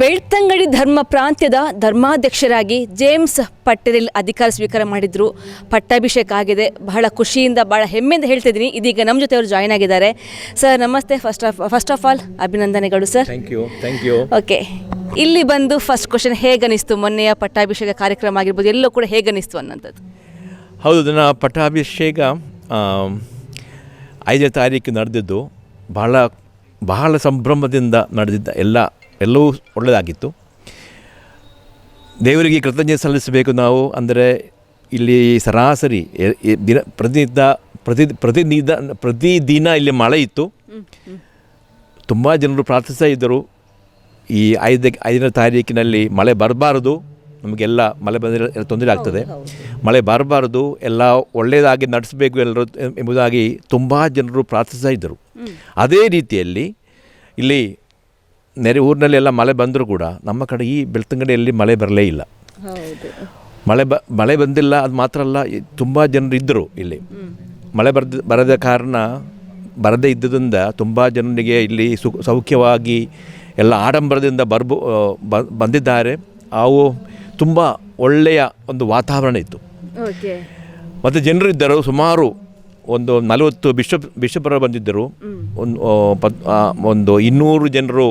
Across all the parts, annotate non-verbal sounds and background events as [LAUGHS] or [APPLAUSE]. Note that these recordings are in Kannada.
ಬೆಳ್ತಂಗಡಿ ಧರ್ಮ ಪ್ರಾಂತ್ಯದ ಧರ್ಮಾಧ್ಯಕ್ಷರಾಗಿ ಜೇಮ್ಸ್ ಪಟ್ಟೇಲ್ ಅಧಿಕಾರ ಸ್ವೀಕಾರ ಮಾಡಿದ್ರು. ಪಟ್ಟಾಭಿಷೇಕ ಆಗಿದೆ. ಬಹಳ ಖುಷಿಯಿಂದ ಬಹಳ ಹೆಮ್ಮೆಯಿಂದ ಹೇಳ್ತಾ ಇದ್ದೀನಿ. ಇದೀಗ ನಮ್ಮ ಜೊತೆ ಅವರು ಜಾಯ್ನ್ ಆಗಿದ್ದಾರೆ. ಸರ್ ನಮಸ್ತೆ. First of first of all ಅಭಿನಂದನೆಗಳು sir thank you thank you okay ಇಲ್ಲಿ ಬಂದು ಫಸ್ಟ್ ಕ್ವಶನ್ ಹೇಗನಿಸ್ತು? ಮೊನ್ನೆಯ ಪಟ್ಟಾಭಿಷೇಕ ಕಾರ್ಯಕ್ರಮ ಆಗಿರ್ಬೋದು ಎಲ್ಲೋ ಕೂಡ ಹೇಗನಿಸ್ತು ಅನ್ನೋಂಥದ್ದು? ಹೌದು ನನ್ನ ಪಟ್ಟಾಭಿಷೇಕ ಐದನೇ ತಾರೀಕು ನಡೆದಿದ್ದು. ಬಹಳ ಬಹಳ ಸಂಭ್ರಮದಿಂದ ನಡೆದಿದ್ದ ಎಲ್ಲ ಎಲ್ಲವೂ ಒಳ್ಳೆಯದಾಗಿತ್ತು. ದೇವರಿಗೆ ಕೃತಜ್ಞತೆ ಸಲ್ಲಿಸಬೇಕು ನಾವು ಅಂದರೆ ಇಲ್ಲಿ ಸರಾಸರಿ ದಿನ ಪ್ರತಿನಿತ್ಯ ಪ್ರತಿ ಪ್ರತಿನಿಧ ಪ್ರತಿದಿನ ಇಲ್ಲಿ ಮಳೆ ಇತ್ತು. ತುಂಬ ಜನರು ಪ್ರಾರ್ಥಿಸ್ತಾ ಇದ್ದರು. ಈ ಐದ ಐದನೇ ತಾರೀಕಿನಲ್ಲಿ ಮಳೆ ಬರಬಾರದು. ನಮಗೆಲ್ಲ ಮಳೆ ಬಂದರೆ ಎಲ್ಲ ತೊಂದರೆ ಆಗ್ತದೆ. ಮಳೆ ಬರಬಾರದು. ಎಲ್ಲ ಒಳ್ಳೆಯದಾಗಿ ನಡೆಸಬೇಕು ಎಲ್ಲರೂ ಎಂಬುದಾಗಿ ತುಂಬ ಜನರು ಪ್ರಾರ್ಥಿಸ್ತಾ ಇದ್ದರು. ಅದೇ ರೀತಿಯಲ್ಲಿ ಇಲ್ಲಿ ನೆರೆ ಊರಿನಲ್ಲೆಲ್ಲ ಮಳೆ ಬಂದರೂ ಕೂಡ ನಮ್ಮ ಕಡೆ ಈ ಬೆಳ್ತಂಗಡಿಯಲ್ಲಿ ಮಳೆ ಬರಲೇ ಇಲ್ಲ. ಮಳೆ ಬ ಮಳೆ ಬಂದಿಲ್ಲ ಅದು ಮಾತ್ರ ಅಲ್ಲ ತುಂಬ ಜನರು ಇದ್ದರು ಇಲ್ಲಿ. ಮಳೆ ಬರದ ಬರದ ಕಾರಣ ಬರದೇ ಇದ್ದುದರಿಂದ ತುಂಬ ಜನರಿಗೆ ಇಲ್ಲಿ ಸು ಸೌಖ್ಯವಾಗಿ ಎಲ್ಲ ಆಡಂಬರದಿಂದ ಬರ್ಬೋ ಬಂದಿದ್ದಾರೆ. ಅವು ತುಂಬ ಒಳ್ಳೆಯ ಒಂದು ವಾತಾವರಣ ಇತ್ತು. ಮತ್ತು ಜನರು ಇದ್ದರು ಸುಮಾರು ಒಂದು ನಲವತ್ತು ಬಿಷಪ್ ಬಿಷಪರು ಬಂದಿದ್ದರು. ಒಂದು ಒಂದು ಇನ್ನೂರು ಜನರು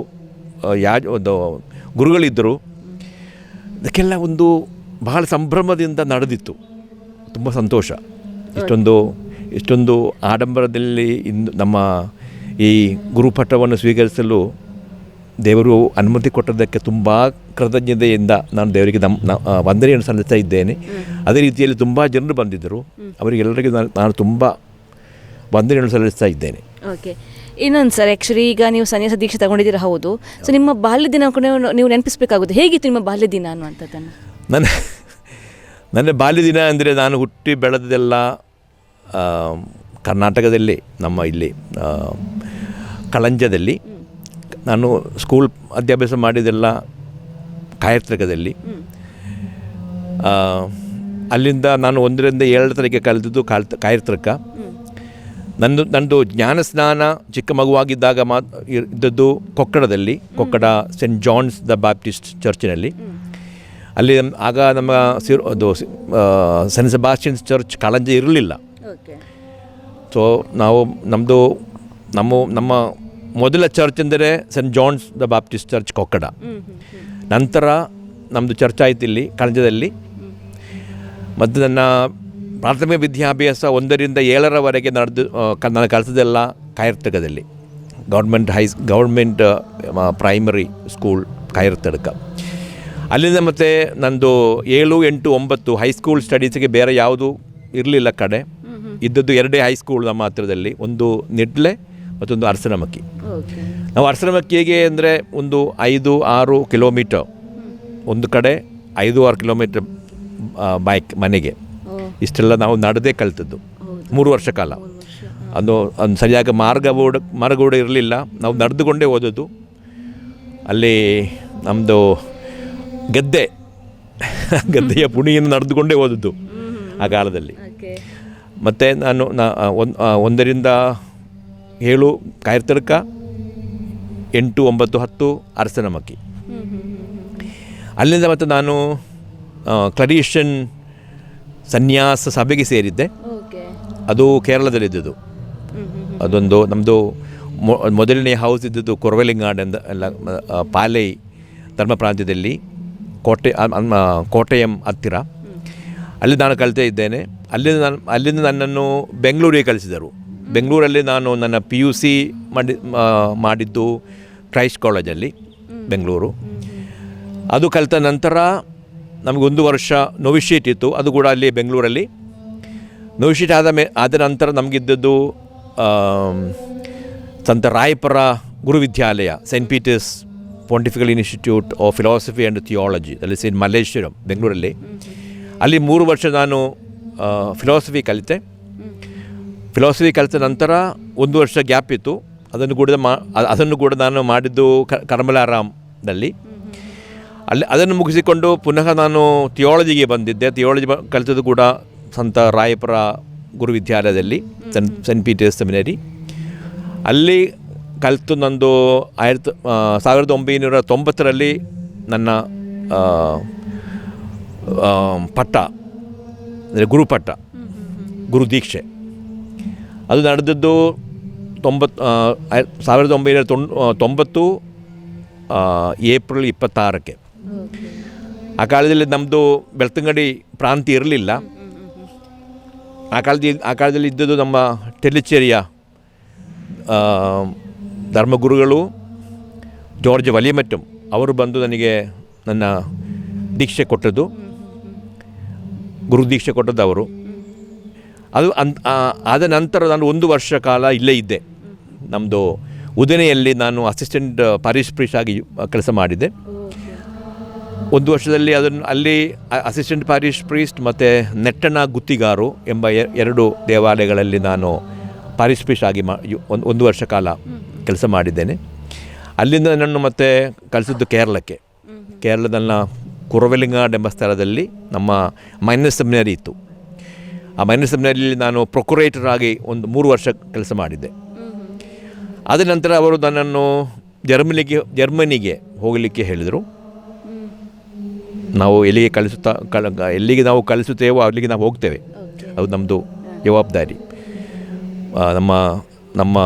ಯಾಜ ಒಂದು ಗುರುಗಳಿದ್ದರು. ಅದಕ್ಕೆಲ್ಲ ಒಂದು ಬಹಳ ಸಂಭ್ರಮದಿಂದ ನಡೆದಿತ್ತು. ತುಂಬ ಸಂತೋಷ. ಇಷ್ಟೊಂದು ಇಷ್ಟೊಂದು ಆಡಂಬರದಲ್ಲಿ ಇಂದು ನಮ್ಮ ಈ ಗುರುಪಠವನ್ನು ಸ್ವೀಕರಿಸಲು ದೇವರು ಅನುಮತಿ ಕೊಟ್ಟದ್ದಕ್ಕೆ ತುಂಬ ಕೃತಜ್ಞತೆಯಿಂದ ನಾನು ದೇವರಿಗೆ ನಮ್ಮ ನ- ವಂದನೆಯನ್ನು ಸಲ್ಲಿಸ್ತಾ ಇದ್ದೇನೆ. ಅದೇ ರೀತಿಯಲ್ಲಿ ತುಂಬ ಜನರು ಬಂದಿದ್ದರು. ಅವರಿಗೆಲ್ಲರಿಗೂ ನಾನು ನಾನು ತುಂಬ ವಂದನೆಯನ್ನು ಸಲ್ಲಿಸ್ತಾ ಇದ್ದೇನೆ. ಓಕೆ. ಇನ್ನೊಂದು ಸರ್ ಆ್ಯಕ್ಚುಲಿ ಈಗ ನೀವು ಸನ್ಯಾಸ ದೀಕ್ಷೆ ತಗೊಂಡಿದ್ದೀರಾ, ಹೌದು. ಸೊ ನಿಮ್ಮ ಬಾಲ್ಯ ದಿನ ನೀವು- ನೆನಪಿಸಬೇಕಾಗುತ್ತೆ. ಹೇಗಿತ್ತು ನಿಮ್ಮ ಬಾಲ್ಯ ದಿನ ಅನ್ನುವಂಥದ್ದನ್ನು? ನನ್ನ ನನ್ನ ಬಾಲ್ಯ ದಿನ ಅಂದರೆ ನಾನು ಹುಟ್ಟಿ ಬೆಳೆದದೆಲ್ಲ ಕರ್ನಾಟಕದಲ್ಲಿ, ನಮ್ಮ ಇಲ್ಲಿ ಕಳಂಜದಲ್ಲಿ. ನಾನು ಸ್ಕೂಲ್ ಅಧ್ಯಾಭ್ಯಾಸ ಮಾಡಿದೆಲ್ಲ ಕಾಯತ್ರಿಕದಲ್ಲಿ. ಅಲ್ಲಿಂದ ನಾನು ಒಂದರಿಂದ ಏಳರ ತನಕ ಕಲಿತದ್ದು ಕಾಲ್, ಕಾಯತ್ರಿಕ. ನಂದು ನಂದು ಜ್ಞಾನ ಸ್ನಾನ ಚಿಕ್ಕ ಮಗುವಾಗಿದ್ದಾಗ ಮಾ ಇದ್ದದ್ದು ಕೊಕ್ಕಡದಲ್ಲಿ Kokkada saint John's the Baptist ಚರ್ಚಿನಲ್ಲಿ ಅಲ್ಲಿ ಆಗ ನಮ್ಮ ಸಿರ್ ಅದು ಸೆಂಟ್ ಸೆಬಾಸ್ಟಿಯನ್ಸ್ ಚರ್ಚ್ ಕಾಳಂಜಿ ಇರಲಿಲ್ಲ. ಸೊ ನಾವು ನಮ್ಮದು ನಮ್ಮ ನಮ್ಮ ಮೊದಲ ಚರ್ಚ್ ಅಂದರೆ saint John's the Baptist church Kokkada. ನಂತರ ನಮ್ಮದು ಚರ್ಚ್ ಆಯ್ತು ಇಲ್ಲಿ ಕಳಂಜದಲ್ಲಿ. ಮತ್ತು ನನ್ನ ಪ್ರಾಥಮಿಕ ವಿದ್ಯಾಭ್ಯಾಸ ಒಂದರಿಂದ ಏಳರವರೆಗೆ ನಡೆದು ನಾನು ಕಲಿತದೆಲ್ಲ ಕಾಯರ್ತಕದಲ್ಲಿ government high government primary school Kayarthadka ಅಲ್ಲಿಂದ ಮತ್ತೆ ನಂದು ಏಳು ಎಂಟು ಒಂಬತ್ತು ಹೈಸ್ಕೂಲ್ ಸ್ಟಡೀಸಿಗೆ ಬೇರೆ ಯಾವುದು ಇರಲಿಲ್ಲ ಕಡೆ. ಇದ್ದದ್ದು ಎರಡೇ ಹೈಸ್ಕೂಲ್ ನಮ್ಮ ಹತ್ರದಲ್ಲಿ ಒಂದು ನಿಡ್ಲೆ ಮತ್ತೊಂದು ಅರಸನಮಕ್ಕಿ. ನಾವು ಅರಸನಮಕ್ಕಿಗೆ ಅಂದರೆ ಒಂದು ಐದು ಆರು ಕಿಲೋಮೀಟರ್. ಒಂದು ಕಡೆ ಐದು ಆರು ಕಿಲೋಮೀಟರ್ ಬೈಕ್ ಮನೆಗೆ. ಇಷ್ಟೆಲ್ಲ ನಾವು ನಡೆದೇ ಕಲಿತದ್ದು. ಮೂರು ವರ್ಷ ಕಾಲ. ಅದು ಒಂದು ಸರಿಯಾಗಿ ಮಾರ್ಗ ಓಡ ಮಾರ್ಗ ಇರಲಿಲ್ಲ. ನಾವು ನಡೆದುಕೊಂಡೇ ಓದೋದು ಅಲ್ಲಿ ನಮ್ಮದು ಗದ್ದೆ. [LAUGHS] ಗದ್ದೆಯ ಪುಣಿಯನ್ನು ನಡೆದುಕೊಂಡೇ ಓದದ್ದು ಆ ಕಾಲದಲ್ಲಿ. ಮತ್ತು ನಾನು ನಾ ಒಂದು ಒಂದರಿಂದ ಏಳು ಕಾಯಿರ್ತಡ್ಕ ಎಂಟು ಒಂಬತ್ತು ಹತ್ತು ಅರಸನಮಕ್ಕಿ ಅಲ್ಲಿಂದ ಮತ್ತು ನಾನು ಕ್ಲರೀಷನ್ ಸನ್ಯಾಸ ಸಭೆಗೆ ಸೇರಿದ್ದೆ. ಅದು ಕೇರಳದಲ್ಲಿದ್ದದ್ದು. ಅದೊಂದು ನಮ್ಮದು ಮೊ ಮೊದಲನೇ ಹೌಸ್ ಇದ್ದದ್ದು ಕೊರವೆಲಿಂಗಾಡ್ ಅಂತ ಎಲ್ಲ ಪಾಲೈ ಧರ್ಮ ಪ್ರಾಂತ್ಯದಲ್ಲಿ ಕೋಟೆ ಕೋಟೆಯಂ ಹತ್ತಿರ. ಅಲ್ಲಿ ನಾನು ಕಲಿತಾ ಇದ್ದೇನೆ. ಅಲ್ಲಿಂದ ನಾನು ಅಲ್ಲಿಂದ ನನ್ನನ್ನು ಬೆಂಗಳೂರಿಗೆ ಕಳಿಸಿದರು. ಬೆಂಗಳೂರಲ್ಲಿ ನಾನು ನನ್ನ ಪಿ ಯು ಸಿ ಮಾಡಿ ಮಾಡಿದ್ದು ಕ್ರೈಸ್ಟ್ ಕಾಲೇಜಲ್ಲಿ ಬೆಂಗಳೂರು. ಅದು ಕಲಿತ ನಂತರ ನಮಗೊಂದು ವರ್ಷ ನೋವಿಶೀಟ್ ಇತ್ತು. ಅದು ಕೂಡ ಅಲ್ಲಿ ಬೆಂಗಳೂರಲ್ಲಿ. ನೋವಿಶೀಟ್ ಆದ ಮೇ, ಆದ ನಂತರ ನಮಗಿದ್ದದ್ದು ಸಂತ ರಾಯಪುರ ಗುರುವಿದ್ಯಾಲಯ Saint Peter's Pontifical Institute of Philosophy and Theology ಅಲ್ಲಿ ಸೇನ್ ಮಲ್ಲೇಶ್ವರಂ ಬೆಂಗಳೂರಲ್ಲಿ. ಅಲ್ಲಿ ಮೂರು ವರ್ಷ ನಾನು ಫಿಲಾಸಫಿ ಕಲಿತೆ. ಫಿಲಾಸಫಿ ಕಲಿತ ನಂತರ ಒಂದು ವರ್ಷ ಗ್ಯಾಪ್ ಇತ್ತು. ಅದನ್ನು ಕೂಡ ಮಾ, ಅದನ್ನು ಕೂಡ ನಾನು ಮಾಡಿದ್ದು ಕರ್ಮಲಾರಾಮ್ನಲ್ಲಿ. ಅಲ್ಲಿ ಅದನ್ನು ಮುಗಿಸಿಕೊಂಡು ಪುನಃ ನಾನು ಥಿಯಾಲಜಿಗೆ ಬಂದಿದ್ದೆ. ಥಿಯಾಲಜಿ ಬ ಕಲಿತದ್ದು ಕೂಡ ಸಂತ ರಾಯಪುರ ಗುರುವಿದ್ಯಾಲಯದಲ್ಲಿ ಸೆಂಟ್ ಸೆಂಟ್ ಪೀಟರ್ಸ್ ಸೆಮಿನರಿ ಅಲ್ಲಿ ಕಲಿತು ನಂದು ಆಯಿರತ್ತು ಸಾವಿರದ ಒಂಬೈನೂರ ತೊಂಬತ್ತರಲ್ಲಿ ನನ್ನ ಪಟ್ಟ ಅಂದರೆ ಗುರುಪಟ್ಟ ಗುರುದೀಕ್ಷೆ ಅದು ನಡೆದದ್ದು ತೊಂಬತ್ತು ಸಾವಿರದ ಒಂಬೈನೂರ ತೊಂ ತೊಂಬತ್ತು ಏಪ್ರಿಲ್ ಇಪ್ಪತ್ತಾರಕ್ಕೆ. ಆ ಕಾಲದಲ್ಲಿ ನಮ್ಮದು ಬೆಳ್ತಂಗಡಿ ಪ್ರಾಂತ್ಯ ಇರಲಿಲ್ಲ. ಆ ಕಾಲದ, ಆ ಕಾಲದಲ್ಲಿ ಇದ್ದದ್ದು ನಮ್ಮ ಟೆಲಿಚೇರಿಯ ಧರ್ಮಗುರುಗಳು ಜಾರ್ಜ್ ವಲಿಯಮಟ್ಟಂ ಅವರು ಬಂದು ನನಗೆ ನನ್ನ ದೀಕ್ಷೆ ಕೊಟ್ಟದ್ದು. ಗುರು ದೀಕ್ಷೆ ಕೊಟ್ಟದ್ದು ಅವರು. ಅದು ಅಂತ ಆದ ನಂತರ ನಾನು ಒಂದು ವರ್ಷ ಕಾಲ ಇಲ್ಲೇ ಇದ್ದೆ. ನಮ್ಮದು ಉದನೆಯಲ್ಲಿ ನಾನು ಅಸಿಸ್ಟೆಂಟ್ ಪ್ರೀಸ್ಟ್ ಆಗಿ ಕೆಲಸ ಮಾಡಿದ್ದೆ. ಒಂದು ವರ್ಷದಲ್ಲಿ ಅದನ್ನು ಅಲ್ಲಿ ಅಸಿಸ್ಟೆಂಟ್ ಪಾರಿಶ್ ಪ್ರೀಸ್ಟ್ ಮತ್ತು ನೆಟ್ಟಣ ಗುತ್ತಿಗಾರು ಎಂಬ ಎರಡು ದೇವಾಲಯಗಳಲ್ಲಿ ನಾನು ಪಾರಿಶ್ ಪ್ರೀಸ್ಟ್ ಆಗಿ ಮಾ ಒಂದು ಒಂದು ವರ್ಷ ಕಾಲ ಕೆಲಸ ಮಾಡಿದ್ದೇನೆ. ಅಲ್ಲಿಂದ ನನ್ನನ್ನು ಮತ್ತೆ ಕಳಿಸಿದ್ದು ಕೇರಳಕ್ಕೆ. ಕೇರಳದಲ್ಲ ಕುರವೆಲಿಂಗಾಡ್ ಎಂಬ ಸ್ಥಳದಲ್ಲಿ ನಮ್ಮ ಮೈನಸ್ ಸೆಮಿನರಿ ಇತ್ತು. ಆ ಮೈನಸ್ ಸೆಮಿನರಿಯಲ್ಲಿ ನಾನು ಪ್ರೊಕ್ಯುರೇಟರ್ ಆಗಿ ಒಂದು ಮೂರು ವರ್ಷ ಕೆಲಸ ಮಾಡಿದ್ದೆ. ಅದ ನಂತರ ಅವರು ನನ್ನನ್ನು ಜರ್ಮನಿಗೆ ಜರ್ಮನಿಗೆ ಹೋಗಲಿಕ್ಕೆ ಹೇಳಿದರು. ನಾವು ಎಲ್ಲಿಗೆ ಕಳಿಸುತ್ತಾ ಕಳ ಎಲ್ಲಿಗೆ ನಾವು ಕಳಿಸುತ್ತೇವೋ ಅಲ್ಲಿಗೆ ನಾವು ಹೋಗ್ತೇವೆ. ಅದು ನಮ್ಮದು ಜವಾಬ್ದಾರಿ. ನಮ್ಮ ನಮ್ಮ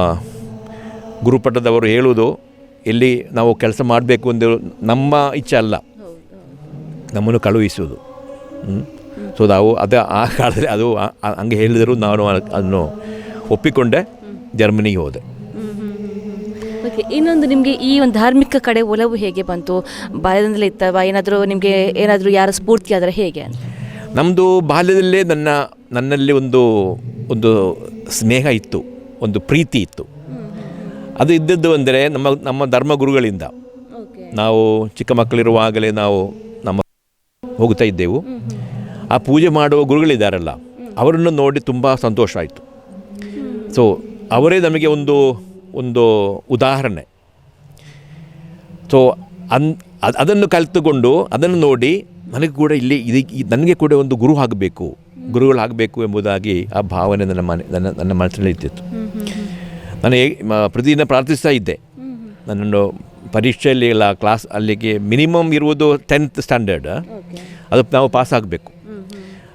ಗುರುಪಟ್ಟದವರು ಹೇಳುವುದು ಎಲ್ಲಿ ನಾವು ಕೆಲಸ ಮಾಡಬೇಕು ಎಂದು ನಮ್ಮ ಇಚ್ಛೆ ಅಲ್ಲ. ನಮ್ಮನ್ನು ಕಳುಹಿಸುವುದು. ಸೊ ನಾವು ಅದು ಆ ಕಾಲದಲ್ಲಿ ಅದು ಹಂಗೆ ಹೇಳಿದರೂ ನಾನು ಅದನ್ನು ಒಪ್ಪಿಕೊಂಡೆ ಜರ್ಮನಿಗೆ ಹೋದೆ. ಓಕೆ ಇನ್ನೊಂದು ನಿಮಗೆ ಈ ಒಂದು ಧಾರ್ಮಿಕ ಕಡೆ ಒಲವು ಹೇಗೆ ಬಂತು? ಬಾಲ್ಯದಿಂದಲೇ ಇತ್ತವ ಏನಾದರೂ ನಿಮಗೆ ಏನಾದರೂ ಯಾರ ಸ್ಫೂರ್ತಿ ಆದರೆ ಹೇಗೆ ಅಂತ? ನಮ್ಮದು ಬಾಲ್ಯದಲ್ಲೇ ನನ್ನ ನನ್ನಲ್ಲಿ ಒಂದು ಒಂದು ಸ್ನೇಹ ಇತ್ತು ಒಂದು ಪ್ರೀತಿ ಇತ್ತು. ಅದು ಇದ್ದದ್ದು ಅಂದರೆ ನಮ್ಮ ನಮ್ಮ ಧರ್ಮಗುರುಗಳಿಂದ ನಾವು ಚಿಕ್ಕ ಮಕ್ಕಳಿರುವಾಗಲೇ ನಾವು ನಮ್ಮ ಹೋಗ್ತಾ ಇದ್ದೆವು. ಆ ಪೂಜೆ ಮಾಡುವ ಗುರುಗಳಿದ್ದಾರಲ್ಲ ಅವರನ್ನು ನೋಡಿ ತುಂಬ ಸಂತೋಷ ಆಯಿತು. ಸೊ ಅವರೇ ನಮಗೆ ಒಂದು ಒಂದು ಉದಾಹರಣೆ. ಸೊ ಅನ್ ಅದ್- ಅದನ್ನು ಕಲಿತುಕೊಂಡು ಅದನ್ನು ನೋಡಿ ನನಗೆ ಕೂಡ ಇಲ್ಲಿ ಇದಕ್ಕೆ ನನಗೆ ಕೂಡ ಒಂದು ಗುರು ಆಗಬೇಕು. ಗುರುಗಳಾಗಬೇಕು ಎಂಬುದಾಗಿ ಆ ಭಾವನೆ ನನ್ನ ಮನೆ ನನ್ನ ನನ್ನ ಮನಸ್ಸಿನಲ್ಲಿ ಇದ್ದಿತ್ತು ನಾನು ಪ್ರತಿದಿನ ಪ್ರಾರ್ಥಿಸ್ತಾ ಇದ್ದೆ. ನನ್ನನ್ನು ಪರೀಕ್ಷೆಯಲ್ಲಿ ಎಲ್ಲ ಕ್ಲಾಸ್ ಅಲ್ಲಿಗೆ ಮಿನಿಮಮ್ ಇರುವುದು ಟೆಂತ್ ಸ್ಟ್ಯಾಂಡರ್ಡ್ ಅದು ನಾವು ಪಾಸ್ ಆಗಬೇಕು.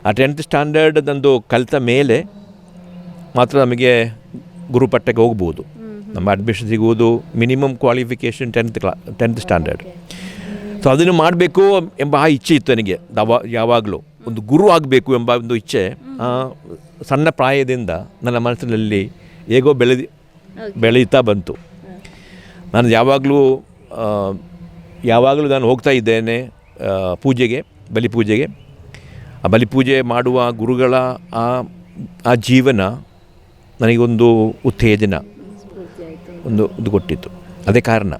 ಆ ಟೆಂತ್ ಸ್ಟ್ಯಾಂಡರ್ಡ್ ನಂದು ಕಲಿತ ಮೇಲೆ ಮಾತ್ರ ನಮಗೆ ಗುರುಪಟ್ಟಕ್ಕೆ ಹೋಗ್ಬೋದು. ನಮ್ಮ ಅಡ್ಮಿಷನ್ ಸಿಗುವುದು minimum qualification tenth class tenth standard so ಅದನ್ನು ಮಾಡಬೇಕು ಎಂಬ ಆ ಇಚ್ಛೆ ಇತ್ತು ನನಗೆ. ದವ ಯಾವಾಗಲೂ ಒಂದು ಗುರು ಆಗಬೇಕು ಎಂಬ ಒಂದು ಇಚ್ಛೆ ಸಣ್ಣ ಪ್ರಾಯದಿಂದ ನನ್ನ ಮನಸ್ಸಿನಲ್ಲಿ ಹೇಗೋ ಬೆಳೆದಿ ಬೆಳೀತಾ ಬಂತು. ನಾನು ಯಾವಾಗಲೂ ಯಾವಾಗಲೂ ನಾನು ಹೋಗ್ತಾ ಇದ್ದೇನೆ ಪೂಜೆಗೆ ಬಲಿ ಪೂಜೆಗೆ. ಆ ಬಲಿ ಪೂಜೆ ಮಾಡುವ ಗುರುಗಳ ಆ ಆ ಜೀವನ ನನಗೊಂದು ಉತ್ತೇಜನ. ಒಂದು ಇದು ಕೊಟ್ಟಿತ್ತು. ಅದೇ ಕಾರಣ.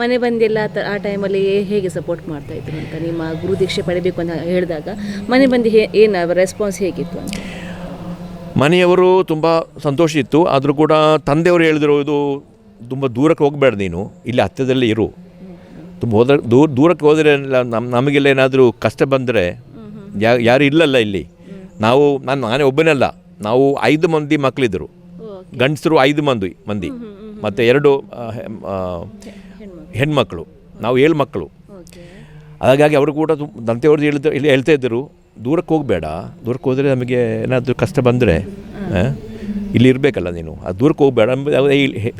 ಮನೆ ಬಂದೆಲ್ಲ ಆ ಟೈಮಲ್ಲಿ ಹೇಗೆ ಸಪೋರ್ಟ್ ಮಾಡ್ತಾ ಇದ್ರು ಅಂತ ನಿಮ್ಮ ಗುರು ದೀಕ್ಷೆ ಪಡಿಬೇಕು ಅಂತ ಹೇಳಿದಾಗ ಮನೆ ಬಂದು ಹೇ ಏನು ರೆಸ್ಪಾನ್ಸ್ ಹೇಗಿತ್ತು ಅಂತ? ಮನೆಯವರು ತುಂಬ ಸಂತೋಷ ಇತ್ತು. ಆದರೂ ಕೂಡ ತಂದೆಯವರು ಹೇಳಿದ್ರು ಇದು ತುಂಬ ದೂರಕ್ಕೆ ಹೋಗಬೇಡ ನೀನು. ಇಲ್ಲಿ ಹತ್ತಿರದಲ್ಲಿ ಇರು. ತುಂಬ ಹೋದ ದೂರ ದೂರಕ್ಕೆ ಹೋದರೆ ನಮ್ಮ ನಮಗೆಲ್ಲ ಏನಾದರೂ ಕಷ್ಟ ಬಂದರೆ ಯಾ ಯಾರು ಇಲ್ಲಲ್ಲ ಇಲ್ಲಿ. ನಾವು ನಾನು ನಾನೇ ಒಬ್ಬನಲ್ಲ ನಾವು ಐದು ಮಂದಿ ಮಕ್ಕಳಿದ್ದರು ಗಂಡಸರು ಐದು ಮಂದಿ ಮಂದಿ. ಮತ್ತು ಎರಡು ಹೆಣ್ಮಕ್ಳು ನಾವು ಏಳು ಮಕ್ಕಳು. ಹಾಗಾಗಿ ಅವರು ಕೂಡ ದಂತೆಯವ್ರದ್ದು ಹೇಳಿದ ಇಲ್ಲಿ ಹೇಳ್ತಾ ಇದ್ದರು ದೂರಕ್ಕೆ ಹೋಗಬೇಡ ದೂರಕ್ಕೆ ಹೋದರೆ ನಮಗೆ ಏನಾದರೂ ಕಷ್ಟ ಬಂದರೆ ಇಲ್ಲಿ ಇರಬೇಕಲ್ಲ ನೀನು ಅದು ದೂರಕ್ಕೆ ಹೋಗಬೇಡ ಎಂಬುದು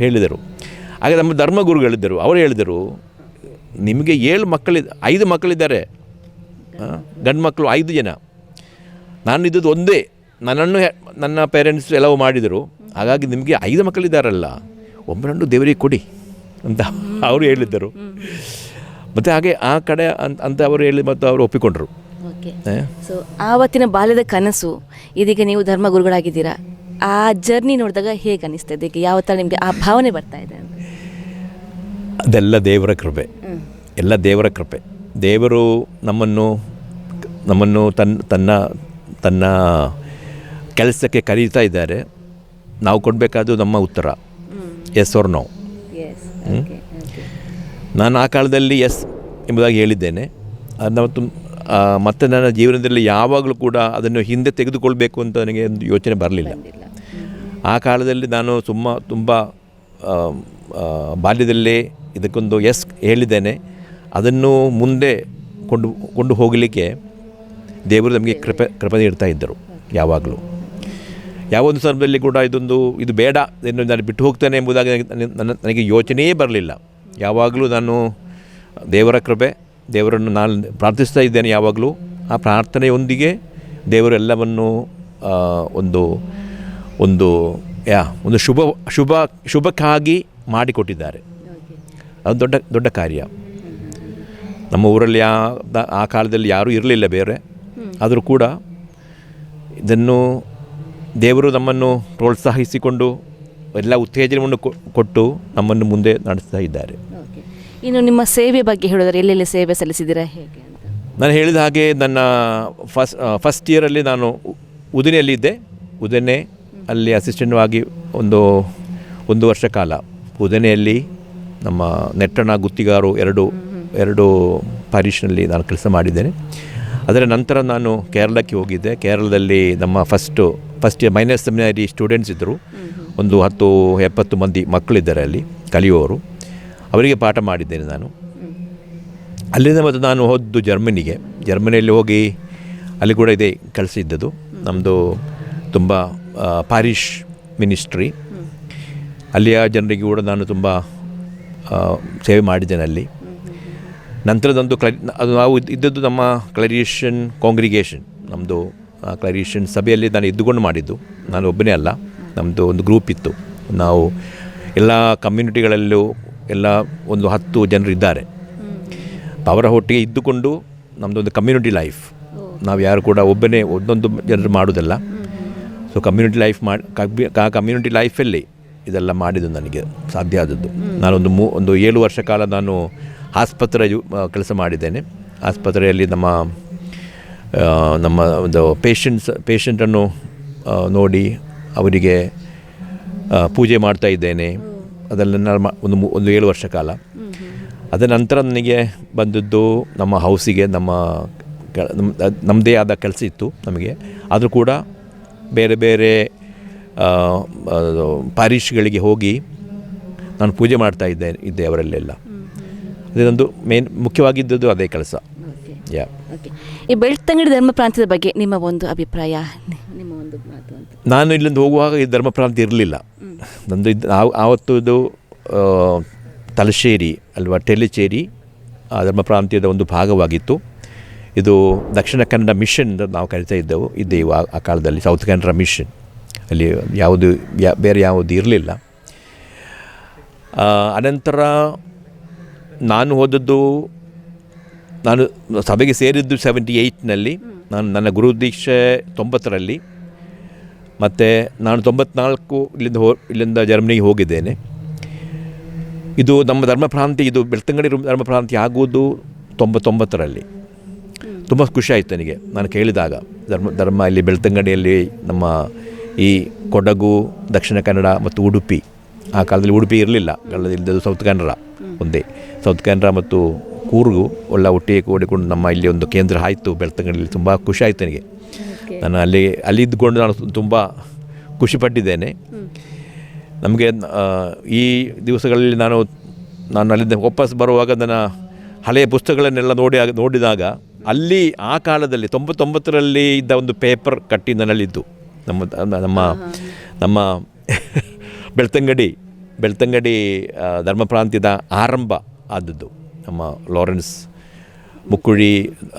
ಹೇಳಿದರು. ಹಾಗೆ ನಮ್ಮ ಧರ್ಮಗುರುಗಳಿದ್ದರು ಅವರು ಹೇಳಿದರು ನಿಮಗೆ ಏಳು ಮಕ್ಕಳಿದ್ದ ಐದು ಮಕ್ಕಳಿದ್ದಾರೆ ಗಂಡು ಮಕ್ಕಳು ಐದು ಜನ. ನಾನು ಇದ್ದದ್ದು ಒಂದೇ ನನ್ನನ್ನು ನನ್ನ ಪೇರೆಂಟ್ಸ್ ಎಲ್ಲವೂ ಮಾಡಿದರು ಹಾಗಾಗಿ ನಿಮಗೆ ಐದು ಮಕ್ಕಳಿದ್ದಾರಲ್ಲ. ಒಬ್ಬರನ್ನು ದೇವರಿಗೆ ಕೊಡಿ ಅಂತ ಅವರು ಹೇಳಿದ್ದರು. ಮತ್ತು ಹಾಗೆ ಆ ಕಡೆ ಅಂತ ಅಂತ ಅವರು ಹೇಳಿ ಮತ್ತು ಅವರು ಒಪ್ಪಿಕೊಂಡರು? ಸೊ ಆವತ್ತಿನ ಬಾಲ್ಯದ ಕನಸು ಇದೀಗ ನೀವು ಧರ್ಮಗುರುಗಳಾಗಿದ್ದೀರಾ? ಆ ಜರ್ನಿ ನೋಡಿದಾಗ ಹೇಗೆ ಅನಿಸ್ತಾ ಇದೆ? ಯಾವ ಥರ ನಿಮಗೆ ಆ ಭಾವನೆ ಬರ್ತಾ ಇದೆ ಅದೆಲ್ಲ ದೇವರ ಕೃಪೆ. ಎಲ್ಲ ದೇವರ ಕೃಪೆ. ದೇವರು ನಮ್ಮನ್ನು ನಮ್ಮನ್ನು ತನ್ನ ತನ್ನ ತನ್ನ ಕೆಲಸಕ್ಕೆ ಕರೀತಾ ಇದ್ದಾರೆ. ನಾವು ಕೊಡಬೇಕಾದ್ದು ನಮ್ಮ ಉತ್ತರ. ಎಸ್ ಓರ್ ನೋ ನಾನು ಆ ಕಾಲದಲ್ಲಿ ಎಸ್ ಎಂಬುದಾಗಿ ಹೇಳಿದ್ದೇನೆ. ಅದು ಮತ್ತು ಆ, ಮತ್ತೆ ನನ್ನ ಜೀವನದಲ್ಲಿ ಯಾವಾಗಲೂ ಕೂಡ ಅದನ್ನು ಹಿಂದೆ ತೆಗೆದುಕೊಳ್ಬೇಕು ಅಂತ ನನಗೆ ಒಂದು ಯೋಚನೆ ಬರಲಿಲ್ಲ. ಆ ಕಾಲದಲ್ಲಿ ನಾನು ಸುಮ್ಮ ತುಂಬ ಬಾಲ್ಯದಲ್ಲೇ ಇದಕ್ಕೊಂದು ಎಸ್ ಹೇಳಿದ್ದೇನೆ. ಅದನ್ನು ಮುಂದೆ ಕೊಂಡು ಕೊಂಡು ಹೋಗಲಿಕ್ಕೆ ದೇವರು ನಮಗೆ ಕೃಪೆ ಕೃಪೆ ನೀಡ್ತಾ ಇದ್ದರು ಯಾವಾಗಲೂ. ಯಾವ ಒಂದು ಸಂದರ್ಭದಲ್ಲಿ ಕೂಡ ಇದೊಂದು, ಇದು ಬೇಡ ಇನ್ನು ನಾನು ಬಿಟ್ಟು ಹೋಗ್ತೇನೆ ಎಂಬುದಾಗಿ ನನ್ನ, ನನಗೆ ಯೋಚನೆಯೇ ಬರಲಿಲ್ಲ. ಯಾವಾಗಲೂ ನಾನು ದೇವರ ಕೃಪೆ, ದೇವರನ್ನು ನಾನು ಪ್ರಾರ್ಥಿಸ್ತಾ ಇದ್ದೇನೆ ಯಾವಾಗಲೂ. ಆ ಪ್ರಾರ್ಥನೆಯೊಂದಿಗೆ ದೇವರೆಲ್ಲವನ್ನು ಒಂದು ಒಂದು, ಯಾ, ಒಂದು ಶುಭ ಶುಭ, ಶುಭಕ್ಕಾಗಿ ಮಾಡಿಕೊಟ್ಟಿದ್ದಾರೆ. ಅದು ದೊಡ್ಡ ದೊಡ್ಡ ಕಾರ್ಯ. ನಮ್ಮ ಊರಲ್ಲಿ ಆ ಆ ಕಾಲದಲ್ಲಿ ಯಾರೂ ಇರಲಿಲ್ಲ ಬೇರೆ. ಆದರೂ ಕೂಡ ಇದನ್ನು ದೇವರು ನಮ್ಮನ್ನು ಪ್ರೋತ್ಸಾಹಿಸಿಕೊಂಡು ಎಲ್ಲ ಉತ್ತೇಜನವನ್ನು ಕೊಟ್ಟು ನಮ್ಮನ್ನು ಮುಂದೆ ನಡೆಸ್ತಾ ಇದ್ದಾರೆ. ಇನ್ನು ನಿಮ್ಮ ಸೇವೆ ಬಗ್ಗೆ ಹೇಳಿದರೆ ಎಲ್ಲೆಲ್ಲಿ ಸೇವೆ ಸಲ್ಲಿಸಿದ್ದೀರಾ ಹೇಗೆ ನಾನು ಹೇಳಿದ ಹಾಗೆ ನನ್ನ ಫಸ್ಟ್ ಫಸ್ಟ್ ಇಯರಲ್ಲಿ ನಾನು ಉದಿನೆಯಲ್ಲಿದ್ದೆ. ಉದನೆ ಅಲ್ಲಿ ಅಸಿಸ್ಟೆಂಟ್ ಆಗಿ ಒಂದು ಒಂದು ವರ್ಷ ಕಾಲ. ಉದನೆಯಲ್ಲಿ ನಮ್ಮ ನೆಟ್ಟಣ ಗುತ್ತಿಗಾರು ಎರಡು ಎರಡು ಪ್ಯಾರಿಷ್ನಲ್ಲಿ ನಾನು ಕೆಲಸ ಮಾಡಿದ್ದೇನೆ. ಅದರ ನಂತರ ನಾನು ಕೇರಳಕ್ಕೆ ಹೋಗಿದ್ದೆ. ಕೇರಳದಲ್ಲಿ ನಮ್ಮ first first minor seminary students ಇದ್ದರು ಒಂದು ಹತ್ತು, ಎಪ್ಪತ್ತು ಮಂದಿ ಮಕ್ಕಳಿದ್ದಾರೆ ಅಲ್ಲಿ, ಕಲಿಯುವವರು. ಅವರಿಗೆ ಪಾಠ ಮಾಡಿದ್ದೇನೆ ನಾನು. ಅಲ್ಲಿಂದ ಮತ್ತು ನಾನು ಹೋದ್ದು ಜರ್ಮನಿಗೆ. ಜರ್ಮನಿಯಲ್ಲಿ ಹೋಗಿ ಅಲ್ಲಿ ಕೂಡ ಇದೆ ಕೆಲಸ ಇದ್ದದ್ದು. ನಮ್ಮದು ತುಂಬ ಪಾರಿಶ್ ಮಿನಿಸ್ಟ್ರಿ ಅಲ್ಲಿಯ ಜನರಿಗೆ ಕೂಡ ನಾನು ತುಂಬ ಸೇವೆ ಮಾಡಿದ್ದೇನೆ ಅಲ್ಲಿ. ನಂತರದೊಂದು ಕ್ಲ, ಅದು ನಾವು ಇದ್- ಇದ್ದದ್ದು ನಮ್ಮ ಕ್ಲರಿಯೇಷನ್ ಕಾಂಗ್ರಿಗೇಷನ್ ನಮ್ಮದು ಕ್ಲರಿಷನ್ ಸಭೆಯಲ್ಲಿ ನಾನು ಇದ್ದುಕೊಂಡು ಮಾಡಿದ್ದು. ನಾನು ಒಬ್ಬನೇ ಅಲ್ಲ. ನಮ್ಮದು ಒಂದು ಗ್ರೂಪ್ ಇತ್ತು. ನಾವು ಎಲ್ಲ ಕಮ್ಯುನಿಟಿಗಳಲ್ಲೂ ಎಲ್ಲ ಒಂದು ಹತ್ತು ಜನರು ಇದ್ದಾರೆ. ಅವರ ಒಟ್ಟಿಗೆ ಇದ್ದುಕೊಂಡು ನಮ್ಮದೊಂದು ಕಮ್ಯುನಿಟಿ ಲೈಫ್. ನಾವು ಯಾರು ಕೂಡ ಒಬ್ಬನೇ ಒಂದೊಂದು ಜನರು ಮಾಡೋದಲ್ಲ. ಸೊ ಕಮ್ಯುನಿಟಿ ಲೈಫ್ ಮಾಡಿ ಕಮ್ಯುನಿಟಿ ಲೈಫಲ್ಲಿ ಇದೆಲ್ಲ ಮಾಡಿದ್ದು ನನಗೆ ಸಾಧ್ಯ ಆದದ್ದು. ನಾನೊಂದು ಮೂ ಒಂದು ಏಳು ವರ್ಷ ಕಾಲ ನಾನು ಆಸ್ಪತ್ರೆ ಕೆಲಸ ಮಾಡಿದ್ದೇನೆ. ಆಸ್ಪತ್ರೆಯಲ್ಲಿ ನಮ್ಮ ನಮ್ಮ ಒಂದು ಪೇಷಂಟ್ಸ್ ಪೇಷಂಟನ್ನು ನೋಡಿ ಅವರಿಗೆ ಪೂಜೆ ಮಾಡ್ತಾ ಇದ್ದೇನೆ. ಅದೆಲ್ಲ ಒಂದು ಒಂದು ಏಳು ವರ್ಷ ಕಾಲ. ಅದರ ನಂತರ ನನಗೆ ಬಂದದ್ದು ನಮ್ಮ ಹೌಸಿಗೆ ನಮ್ಮ ನಮ್ಮದೇ ಆದ ಕೆಲಸ ಇತ್ತು ನಮಗೆ. ಆದರೂ ಕೂಡ ಬೇರೆ ಬೇರೆ ಪಾರಿಶ್ಗಳಿಗೆ ಹೋಗಿ ನಾನು ಪೂಜೆ ಮಾಡ್ತಾ ಇದ್ದೆ ಇದ್ದೆ ಅವರಲ್ಲೆಲ್ಲ. ಅದೊಂದು ಮೇನ್ ಮುಖ್ಯವಾಗಿದ್ದದ್ದು ಅದೇ ಕೆಲಸ. ಯಾ ಓಕೆ ಈ ಬೆಳ್ತಂಗಡಿ ಧರ್ಮ ಪ್ರಾಂತ್ಯದ ಬಗ್ಗೆ ನಿಮ್ಮ ಒಂದು ಅಭಿಪ್ರಾಯ? ನಿ- ನಿಮ್ಮ ಒಂದು ಮಾತು ಅಂತ. ನಾನು ಇಲ್ಲಿಂದ ಹೋಗುವಾಗ ಈ ಧರ್ಮ ಪ್ರಾಂತ್ಯ ಇರಲಿಲ್ಲ ನಂದು ಆವ- ಆವತ್ತು ಇದು ಆ, ತಲಶೇರಿ ಅಲ್ವಾ ಟೆಲಿಚೇರಿ ಆ ಧರ್ಮ ಪ್ರಾಂತ್ಯದ ಒಂದು ಭಾಗವಾಗಿತ್ತು. ಇದು ದಕ್ಷಿಣ ಕನ್ನಡ ಮಿಷನ್ ಅಂತ ನಾವು ಕರಿತಾ ಇದ್ದೆವು. ಇದ್ದೇವು ಆ- ಆ ಕಾಲದಲ್ಲಿ ಸೌತ್ ಕನ್ನಡ ಮಿಷನ್. ಅಲ್ಲಿ ಯಾವುದು ಯಾ ಬೇರೆ ಯಾವುದು ಇರಲಿಲ್ಲ. ಅನಂತರ ನಾನು ಹೋದದ್ದು ನಾನು ಸಭೆಗೆ ಸೇರಿದ್ದು ಸೆವೆಂಟಿ ಏಯ್ಟ್ನಲ್ಲಿ ನಾನು ನನ್ನ ಗುರು ದೀಕ್ಷೆ ತೊಂಬತ್ತರಲ್ಲಿ ಮತ್ತು ನಾನು ತೊಂಬತ್ನಾಲ್ಕು ಇಲ್ಲಿಂದ ಹೋ ಇಲ್ಲಿಂದ ಜರ್ಮನಿಗೆ ಹೋಗಿದ್ದೇನೆ. ಇದು ನಮ್ಮ ಧರ್ಮ ಪ್ರಾಂತ್ಯ ಇದು ಬೆಳ್ತಂಗಡಿ ಧರ್ಮ ಪ್ರಾಂತ್ಯ ಆಗುವುದು ತೊಂಬತ್ತೊಂಬತ್ತರಲ್ಲಿ. ತುಂಬ ಖುಷಿಯಾಯಿತು ಆಯಿತು ನನಗೆ ನಾನು ಕೇಳಿದಾಗ. ಧರ್ಮ ಧರ್ಮ ಇಲ್ಲಿ ಬೆಳ್ತಂಗಡಿಯಲ್ಲಿ ನಮ್ಮ ಈ ಕೊಡಗು ದಕ್ಷಿಣ ಕನ್ನಡ ಮತ್ತು ಉಡುಪಿ. ಆ ಕಾಲದಲ್ಲಿ ಉಡುಪಿ ಇರಲಿಲ್ಲ ಇಲ್ಲದ್ದು ಸೌತ್ ಕನ್ನಡ ಒಂದೇ. ಸೌತ್ ಕನ್ನಡ ಮತ್ತು ಕೂರ್ಗು ಎಲ್ಲ ಒಟ್ಟಿಗೆ ಕೂಡಿಕೊಂಡು ನಮ್ಮ ಇಲ್ಲಿ ಒಂದು ಕೇಂದ್ರ ಆಯಿತು ಬೆಳ್ತಂಗಡಿಯಲ್ಲಿ ತುಂಬ ಖುಷಿ ಆಯಿತು ನನಗೆ. ನಾನು ಅಲ್ಲಿ ಅಲ್ಲಿ ಇದ್ದುಕೊಂಡು ನಾನು ತುಂಬ ಖುಷಿಪಟ್ಟಿದ್ದೇನೆ ನಮಗೆ ಈ ದಿವಸಗಳಲ್ಲಿ ನಾನು ನಾನು ಅಲ್ಲಿಂದ ವಾಪಸ್ ಬರುವಾಗ ನನ್ನ ಹಳೆಯ ಪುಸ್ತಕಗಳನ್ನೆಲ್ಲ ನೋಡಿ ನೋಡಿದಾಗ ಅಲ್ಲಿ ಆ ಕಾಲದಲ್ಲಿ ತೊಂಬತ್ತೊಂಬತ್ತರಲ್ಲಿ ಇದ್ದ ಒಂದು ಪೇಪರ್ ಕಟ್ಟಿ ನನ್ನಲ್ಲಿದ್ದು. ನಮ್ಮ ನಮ್ಮ ನಮ್ಮ ಬೆಳ್ತಂಗಡಿ ಬೆಳ್ತಂಗಡಿ ಧರ್ಮಪ್ರಾಂತ್ಯದ ಧರ್ಮ ಪ್ರಾಂತ್ಯದ ಆರಂಭ ಆದದ್ದು. ನಮ್ಮ ಲಾರೆನ್ಸ್ ಮುಕ್ಕುಳಿ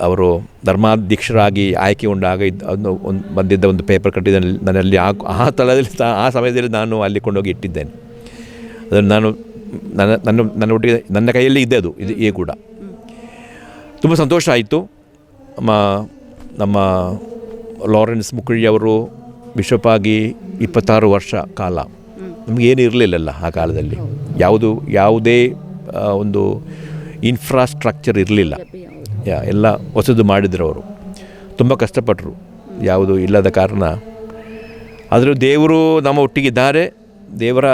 ಅವರು ಧರ್ಮಾಧ್ಯಕ್ಷರಾಗಿ ಆಯ್ಕೆಗೊಂಡಾಗ ಇದ್ದ ಒಂದು ಒಂದು ಬಂದಿದ್ದ ಒಂದು ಪೇಪರ್ ಕಟ್ಟಿದ ನನ್ನಲ್ಲಿ ಆ ಆ ಸ್ಥಳದಲ್ಲಿ ಆ ಸಮಯದಲ್ಲಿ ನಾನು ಅಲ್ಲಿ ಕೊಂಡೋಗಿ ಇಟ್ಟಿದ್ದೇನೆ. ಅದನ್ನು ನಾನು ನನ್ನ ನನ್ನ ನನ್ನ ಒಟ್ಟಿಗೆ ನನ್ನ ಕೈಯಲ್ಲಿ ಇದೆ ಅದು, ಇದು ಈ ಕೂಡ. ತುಂಬ ಸಂತೋಷ ಆಯಿತು. ನಮ್ಮ ನಮ್ಮ ಲಾರೆನ್ಸ್ ಮುಕ್ಕುಳಿ ಅವರು ಬಿಷಪ್ ಆಗಿ ಇಪ್ಪತ್ತಾರು ವರ್ಷ ಕಾಲ. ನಮಗೇನು ಇರಲಿಲ್ಲಲ್ಲ ಆ ಕಾಲದಲ್ಲಿ. ಯಾವುದು ಯಾವುದೇ ಒಂದು ಇನ್ಫ್ರಾಸ್ಟ್ರಕ್ಚರ್ ಇರಲಿಲ್ಲ. ಯಾ, ಎಲ್ಲ ಹೊಸದು ಮಾಡಿದ್ರು ಅವರು. ತುಂಬ ಕಷ್ಟಪಟ್ಟರು ಯಾವುದು ಇಲ್ಲದ ಕಾರಣ. ಆದರೂ ದೇವರು ನಮ್ಮ ಒಟ್ಟಿಗಿದ್ದಾರೆ. ದೇವರ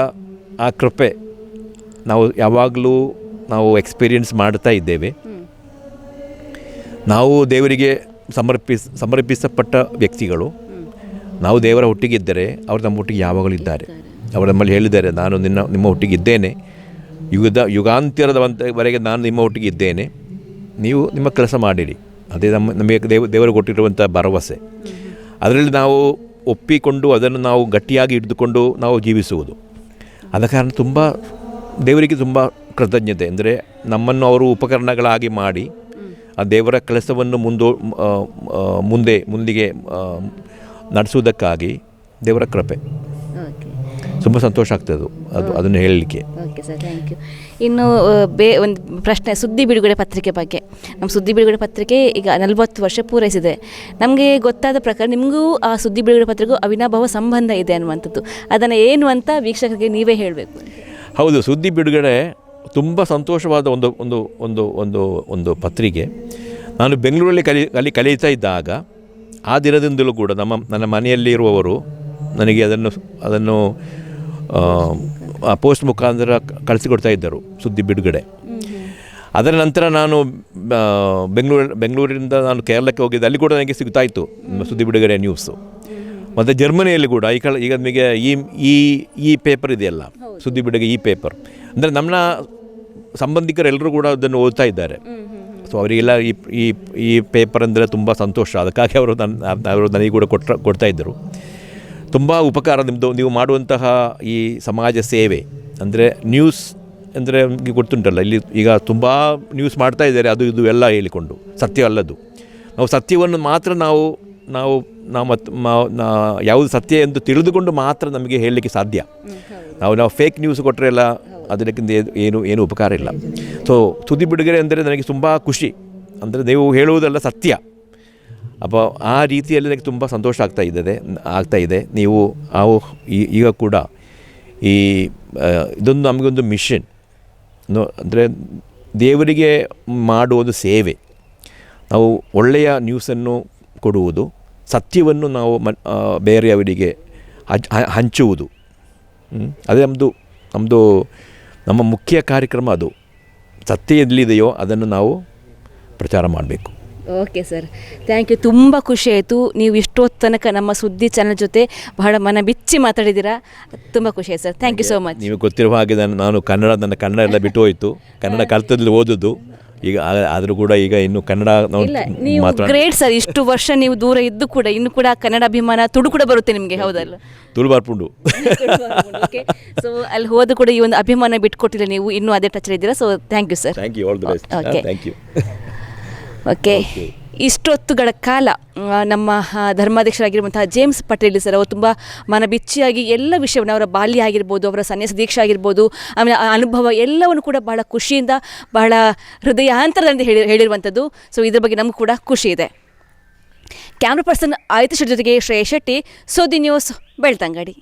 ಆ ಕೃಪೆ ನಾವು ಯಾವಾಗಲೂ ನಾವು ಎಕ್ಸ್ಪೀರಿಯನ್ಸ್ ಮಾಡ್ತಾ ಇದ್ದೇವೆ. ನಾವು ದೇವರಿಗೆ ಸಮರ್ಪಿಸ್ ಸಮರ್ಪಿಸಲ್ಪಟ್ಟ ವ್ಯಕ್ತಿಗಳು. ನಾವು ದೇವರ ಒಟ್ಟಿಗಿದ್ದರೆ, ಅವರು ನಮ್ಮ ಒಟ್ಟಿಗೆ ಯಾವಾಗಲೂ ಇದ್ದಾರೆ. ಅವರು ನಮ್ಮಲ್ಲಿ ಹೇಳಿದ್ದಾರೆ, ನಾನು ನಿನ್ನ, ನಿಮ್ಮ ಒಟ್ಟಿಗೆ ಇದ್ದೇನೆ ಯುಗದ ಯುಗಾಂತ್ಯರದವರೆಗೆ ನಾನು ನಿಮ್ಮ ಒಟ್ಟಿಗೆ ಇದ್ದೇನೆ. ನೀವು ನಿಮ್ಮ ಕೆಲಸ ಮಾಡಿರಿ. ಅದೇ ನಮ್ಮ, ನಮಗೆ ದೇವ, ದೇವರು ಕೊಟ್ಟಿರುವಂಥ ಭರವಸೆ. ಅದರಲ್ಲಿ ನಾವು ಒಪ್ಪಿಕೊಂಡು ಅದನ್ನು ನಾವು ಗಟ್ಟಿಯಾಗಿ ಹಿಡಿದುಕೊಂಡು ನಾವು ಜೀವಿಸುವುದು. ಆದ ಕಾರಣ ತುಂಬ ದೇವರಿಗೆ ತುಂಬ ಕೃತಜ್ಞತೆ. ಅಂದರೆ ನಮ್ಮನ್ನು ಅವರು ಉಪಕರಣಗಳಾಗಿ ಮಾಡಿ, ಆ ದೇವರ ಕೆಲಸವನ್ನು ಮುಂದೋ ಮುಂದೆ, ಮುಂದಿಗೆ ನಡೆಸುವುದಕ್ಕಾಗಿ ದೇವರ ಕೃಪೆ. ತುಂಬ ಸಂತೋಷ ಆಗ್ತದೆ ಅದು. ಅದು ಅದನ್ನು ಹೇಳಲಿಕ್ಕೆ. ಓಕೆ ಸರ್ ಥ್ಯಾಂಕ್ ಯು ಇನ್ನು ಬೇ ಒಂದು ಪ್ರಶ್ನೆ ಸುದ್ದಿ ಬಿಡುಗಡೆ ಪತ್ರಿಕೆ ಬಗ್ಗೆ. ನಮ್ಮ ಸುದ್ದಿ ಬಿಡುಗಡೆ ಪತ್ರಿಕೆ ಈಗ ನಲವತ್ತು ವರ್ಷ ಪೂರೈಸಿದೆ. ನಮಗೆ ಗೊತ್ತಾದ ಪ್ರಕಾರ ನಿಮಗೂ ಆ ಸುದ್ದಿ ಬಿಡುಗಡೆ ಪತ್ರಿಕೆಗೂ ಅವಿನಾಭಾವ ಸಂಬಂಧ ಇದೆ ಅನ್ನುವಂಥದ್ದು. ಅದನ್ನು ಏನು ಅಂತ ವೀಕ್ಷಕರಿಗೆ ನೀವೇ ಹೇಳಬೇಕು. ಹೌದು ಸುದ್ದಿ ಬಿಡುಗಡೆ ತುಂಬ ಸಂತೋಷವಾದ ಒಂದು ಒಂದು ಒಂದು ಒಂದು ಒಂದು ಪತ್ರಿಕೆ. ನಾನು ಬೆಂಗಳೂರಲ್ಲಿ ಕಲಿ ಕಲಿ ಕಲಿತಾ ಇದ್ದಾಗ ಆ ದಿನದಿಂದಲೂ ಕೂಡ ನಮ್ಮ ನನ್ನ ಮನೆಯಲ್ಲಿರುವವರು ನನಗೆ ಅದನ್ನು ಅದನ್ನು ಪೋಸ್ಟ್ ಮುಖಾಂತರ ಕಳಿಸಿಕೊಡ್ತಾ ಇದ್ದರು ಸುದ್ದಿ ಬಿಡುಗಡೆ. ಅದರ ನಂತರ ನಾನು ಆ, ಬೆಂಗಳೂರು ಬೆಂಗಳೂರಿಂದ ನಾನು ಕೇರಳಕ್ಕೆ ಹೋಗಿದ್ದೆ. ಅಲ್ಲಿ ಕೂಡ ನನಗೆ ಸಿಗ್ತಾ ಇತ್ತು ಸುದ್ದಿ ಬಿಡುಗಡೆ ನ್ಯೂಸು ಮತ್ತು ಜರ್ಮನಿಯಲ್ಲಿ ಕೂಡ ಈ ಕಳ ಈಗ ನಮಗೆ ಈ ಈ ಈ ಪೇಪರ್ ಇದೆಯಲ್ಲ ಸುದ್ದಿ ಬಿಡುಗೆ ಈ ಪೇಪರ್ ಅಂದರೆ ನಮ್ಮ ಸಂಬಂಧಿಕರೆಲ್ಲರೂ ಕೂಡ ಅದನ್ನು ಓದ್ತಾ ಇದ್ದಾರೆ. ಸೊ ಅವರಿಗೆಲ್ಲ ಈ ಈ ಈ ಪೇಪರ್ ಅಂದರೆ ತುಂಬ ಸಂತೋಷ. ಅದಕ್ಕಾಗಿ ಅವರು ನನ್ನ ಅವರು ನನಗೆ ಕೂಡ ಕೊಟ್ಟ ಕೊಡ್ತಾ ಇದ್ದರು. ತುಂಬ ಉಪಕಾರ ನಿಮ್ಮದು ನೀವು ಮಾಡುವಂತಹ ಈ ಸಮಾಜ ಸೇವೆ ಅಂದರೆ ನ್ಯೂಸ್ ಅಂದರೆ ನಿಮಗೆ ಗೊತ್ತುಂಟಲ್ಲ ಇಲ್ಲಿ ಈಗ ತುಂಬ ನ್ಯೂಸ್ ಮಾಡ್ತಾ ಇದ್ದಾರೆ ಅದು ಇದು ಎಲ್ಲ ಹೇಳಿಕೊಂಡು. ಸತ್ಯ ಅಲ್ಲದು ನಾವು ಸತ್ಯವನ್ನು ಮಾತ್ರ ನಾವು ನಾವು ನಾವು ಮತ್ತು ಯಾವುದು ಸತ್ಯ ಎಂದು ತಿಳಿದುಕೊಂಡು ಮಾತ್ರ ನಮಗೆ ಹೇಳಲಿಕ್ಕೆ ಸಾಧ್ಯ. ನಾವು ನಾವು ಫೇಕ್ ನ್ಯೂಸ್ ಕೊಟ್ಟರೆ ಎಲ್ಲ ಅದಕ್ಕಿಂತ ಏನು- ಏನು ಏನು ಉಪಕಾರ ಇಲ್ಲ. ಸೊ ಸುದ್ದಿ ಬಿಡುಗಡೆ ಅಂದರೆ ನನಗೆ ತುಂಬ ಖುಷಿ. ಅಂದರೆ ನೀವು ಹೇಳುವುದೆಲ್ಲ ಸತ್ಯ. അപ്പോൾ ಆ ರೀತಿಯಲ್ಲಿ ನನಗೆ ತುಂಬ ಸಂತೋಷ ಆಗ್ತಾ ಇದ್ದದೆ ಆಗ್ತಾ ಇದೆ ನೀವು ನಾವು ಈ- ಈಗ ಕೂಡ ಈ ಆ, ಇದೊಂದು ನಮಗೊಂದು ಮಿಷನ್ ಅಂದರೆ ದೇವರಿಗೆ ಮಾಡುವುದು ಸೇವೆ ನಾವು ಒಳ್ಳೆಯ ನ್ಯೂಸನ್ನು ಕೊಡುವುದು ಸತ್ಯವನ್ನು ನಾವು ಮ ಆ, ಬೇರೆಯವರಿಗೆ ಹಂಚ್- ಹ- ಹಂಚುವುದು ಹ್ಮ್? ಅದೇ ನಮ್ಮದು ನಮ್ಮದು ನಮ್ಮ ಮುಖ್ಯ ಕಾರ್ಯಕ್ರಮ ಅದು ಸತ್ಯ ಎಲ್ಲಿದೆಯೋ ಅದನ್ನು ನಾವು ಪ್ರಚಾರ ಮಾಡಬೇಕು ಓಕೆ ಸರ್ ಥ್ಯಾಂಕ್ ಯು ತುಂಬ ಖುಷಿ ಆಯಿತು. ನೀವು ಇಷ್ಟೊತ್ತು ತನಕ ನಮ್ಮ ಸುದ್ದಿ ಚಾನಲ್ ಜೊತೆ ಬಹಳ ಮನ ಬಿಚ್ಚಿ ಮಾತಾಡಿದ್ದೀರಾ? ತುಂಬ ಖುಷಿ ಆಯ್ತು sir thank you so much ನಿಮಗೆ ಗೊತ್ತಿರುವ ಹಾಗೆ ನಾನು ನಾನು ಕನ್ನಡ ನನ್ನ ಕನ್ನಡ ಎಲ್ಲ ಬಿಟ್ಟು ಹೋಯಿತು. ಕನ್ನಡ ಕಲ್ತದಲ್ಲಿ ಓದೋದು. ಈಗ ಆದರೂ ಕೂಡ ಈಗ ಇನ್ನು ಕನ್ನಡ ನಾವು ನೀವು ಗ್ರೇಟ್ ಸರ್ ಇಷ್ಟು ವರ್ಷ ನೀವು ದೂರ ಇದ್ದು ಕೂಡ ಇನ್ನು ಕೂಡ ಕನ್ನಡ ಅಭಿಮಾನ ತುಡು ಕೂಡ ಬರುತ್ತೆ ನಿಮಗೆ ಹೌದಲ್ಲ? ತುಳುಬಾರ್ಪುಂಡು ಸೊ [LAUGHS] ಅಲ್ಲಿ ಹೋದ ಕೂಡ ಈ ಒಂದು ಅಭಿಮಾನ ಬಿಟ್ಕೊಟ್ಟಿಲ್ಲ ನೀವು ಇನ್ನೂ ಅದೇ ಟಚ್ ಇದ್ದೀರಾ? So thank you sir thank you all the best thank you okay. ಇಷ್ಟೊತ್ತುಗಳ ಕಾಲ ನಮ್ಮ ಧರ್ಮಾಧ್ಯಕ್ಷರಾಗಿರುವಂತಹ ಜೇಮ್ಸ್ ಪಟೇಲ್ ಸರ್ ಅವರು ತುಂಬ ಮನಬಿಚ್ಚಿಯಾಗಿ ಎಲ್ಲ ವಿಷಯವನ್ನು ಅವರ ಬಾಲ್ಯ ಆಗಿರ್ಬೋದು ಅವರ ಸನ್ಯಾಸ ದೀಕ್ಷೆ ಆಗಿರ್ಬೋದು ಆಮೇಲೆ ಆ ಅನುಭವ ಎಲ್ಲವನ್ನು ಕೂಡ ಬಹಳ ಖುಷಿಯಿಂದ ಬಹಳ ಹೃದಯಾಂತರದಿಂದ ಹೇಳಿ ಹೇಳಿರುವಂಥದ್ದು. ಸೊ ಇದ್ರ ಬಗ್ಗೆ ನಮಗೂ ಕೂಡ ಖುಷಿ ಇದೆ. ಕ್ಯಾಮ್ರಾ ಪರ್ಸನ್ ಆಯುಧ ಜೊತೆಗೆ ಶ್ರೇಯ ಶೆಟ್ಟಿ ಸುದ್ದಿ ನ್ಯೂಸ್ ಬೆಳ್ತಂಗಡಿ.